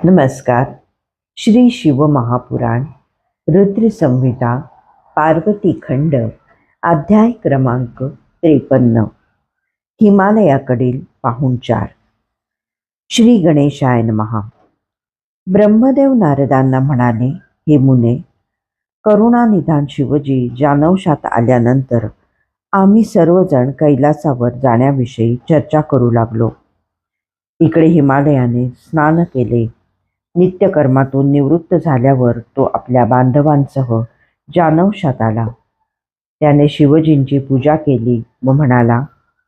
नमस्कार. श्री शिवमहापुराण रुद्रसंहिता पार्वती खंड अध्याय क्रमांक त्रेपन्न हिमालयाकडील पाहुणचार श्री गणेशाय महा ब्रह्मदेव नारदांना म्हणाले हे मुने करुणानिधान शिवजी जानवशात आल्यानंतर आम्ही सर्वजण कैलासावर जाण्याविषयी चर्चा करू लागलो. इकडे हिमालयाने स्नान केले. नित्यकर्मातून निवृत्त झाल्यावर तो आपल्या बांधवांसह जानवशात आला. त्याने शिवजींची पूजा केली व म्हणाला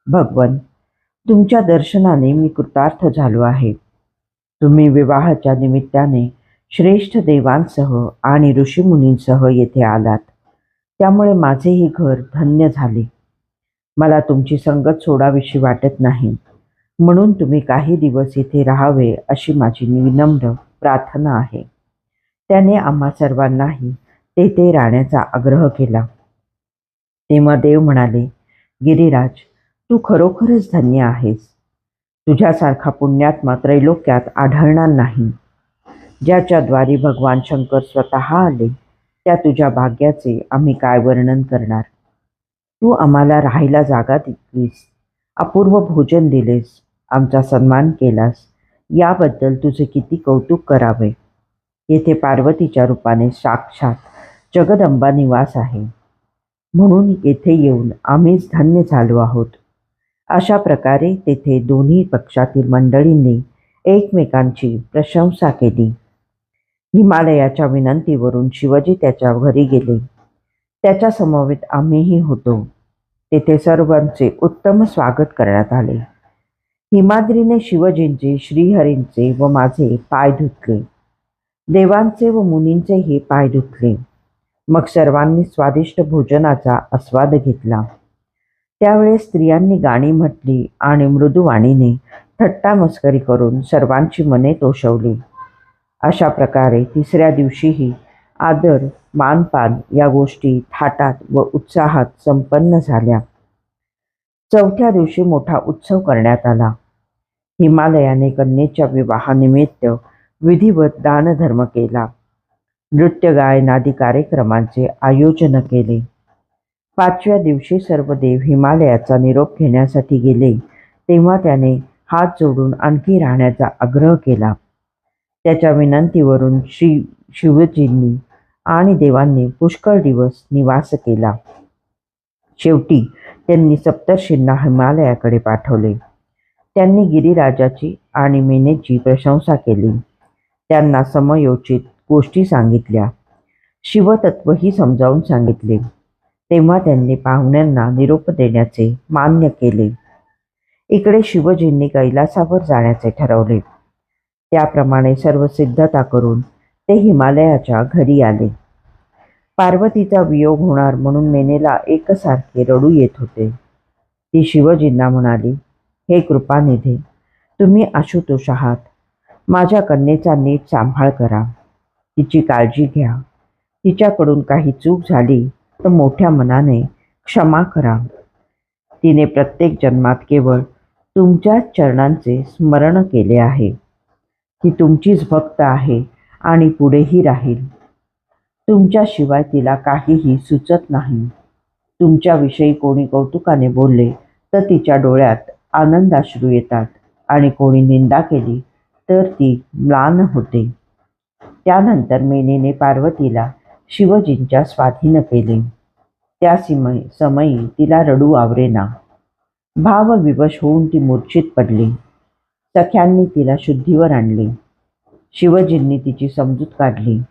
भगवन तुमच्या दर्शनाने मी कृतार्थ झालो आहे. तुम्ही विवाहाच्या निमित्ताने श्रेष्ठ देवांसह आणि ऋषीमुनींसह येथे आलात. त्यामुळे माझेही घर धन्य झाले. मला तुमची संगत सोडावीशी वाटत नाही. म्हणून तुम्ही काही दिवस इथे राहावे अशी माझी विनम्र प्रार्थना आहे. त्याने आम्हा सर्वांनाही तेथे राहण्याचा आग्रह केला. तेव्हा देव म्हणाले गिरिराज तू खरोखरच धन्य आहेस. तुझ्यासारखा पुण्यात्मा त्रैलोक्यात आढळणार नाही. ज्याच्याद्वारे भगवान शंकर स्वतः आले त्या तुझ्या भाग्याचे आम्ही काय वर्णन करणार? तू आम्हाला राहायला जागा दिलीस अपूर्व भोजन दिलेस आमचा सन्मान केलास याबद्दल तुझे किती कौतुक करावे? येथे पार्वतीच्या रूपाने साक्षात जगदंबा निवास आहे. म्हणून येथे येऊन आम्हीच धन्य झालो आहोत. अशा प्रकारे तेथे दोन्ही पक्षातील मंडळींनी एकमेकांची प्रशंसा केली. हिमालयाच्या विनंतीवरून शिवजी त्याच्या घरी गेले. त्याच्या समवेत आम्हीही होतो. तेथे सर्वांचे उत्तम स्वागत करण्यात आले. हिमाद्रीने शिवजींचे श्रीहरींचे व माझे पाय धुतले. देवांचे व मुनींचेही पाय धुतले. मग सर्वांनी स्वादिष्ट भोजनाचा आस्वाद घेतला. त्यावेळेस स्त्रियांनी गाणी म्हटली आणि मृदुवाणीने थट्टा मस्करी करून सर्वांची मने तोषवली. अशा प्रकारे तिसऱ्या दिवशीही आदर मानपान या गोष्टी थाटात व उत्साहात संपन्न झाल्या. चौथ्या दिवशी मोठा उत्सव करण्यात आला. हिमालयाने कन्येच्या विवाहानिमित्त विधिवत दानधर्म केला. नृत्य गायनादी कार्यक्रमांचे आयोजन केले. पाचव्या दिवशी सर्व देव हिमालयाचा निरोप घेण्यासाठी गेले तेव्हा त्याने हात जोडून आणखी राहण्याचा आग्रह केला. त्याच्या विनंतीवरून श्री शिवजींनी आणि देवांनी पुष्कळ दिवस निवास केला. शेवटी त्यांनी सप्तर्षींना हिमालयाकडे पाठवले. त्यांनी गिरिराजाची आणि मेनेची प्रशंसा केली. त्यांना समयोचित गोष्टी सांगितल्या. शिवतत्वही समजावून सांगितले. तेव्हा त्यांनी पाहुण्यांना निरोप देण्याचे मान्य केले. इकडे शिवजींनी कैलासावर जाण्याचे ठरवले. त्याप्रमाणे सर्व सिद्धता करून ते हिमालयाच्या घरी आले. पार्वतीचा वियोग होणार म्हणून मेनेला एकसारखे रडू येत होते. ती शिवजींना म्हणाली हे कृपानिधी तुम्ही आशुतोष आहात. माझ्या कन्येचा नीट सांभाळ करा. तिची काळजी घ्या. तिच्याकडून काही चूक झाली तर मोठ्या मनाने क्षमा करा. तिने प्रत्येक जन्मात केवळ तुमच्याच चरणांचे स्मरण केले आहे. ती तुमचीच भक्त आहे आणि पुढेही राहील. तुमच्याशिवाय तिला काहीही सुचत नाही. तुमच्याविषयी कोणी कौतुकाने बोलले तर तिच्या डोळ्यात आनंदाश्रू येतात. आणि कोणी निंदा केली तर ती म्लान होते. त्यानंतर मेनेने पार्वतीला शिवजींच्या स्वाधीन केले. त्या सिमय समयी तिला रडू आवरेना. भावविवश होऊन ती मूर्छित पडली. सख्यांनी तिला शुद्धीवर आणले. शिवजींनी तिची समजूत काढली.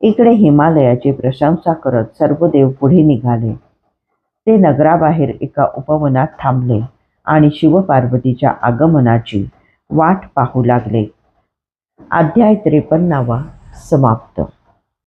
इकडे हिमालयाची प्रशंसा करत सर्व देव पुढे निघाले. ते नगराबाहेर एका उपवनात थांबले. आणि शिवपार्वतीच्या आगमनाची वाट पाहू लागले. अध्याय त्रेपन्नावा समाप्त.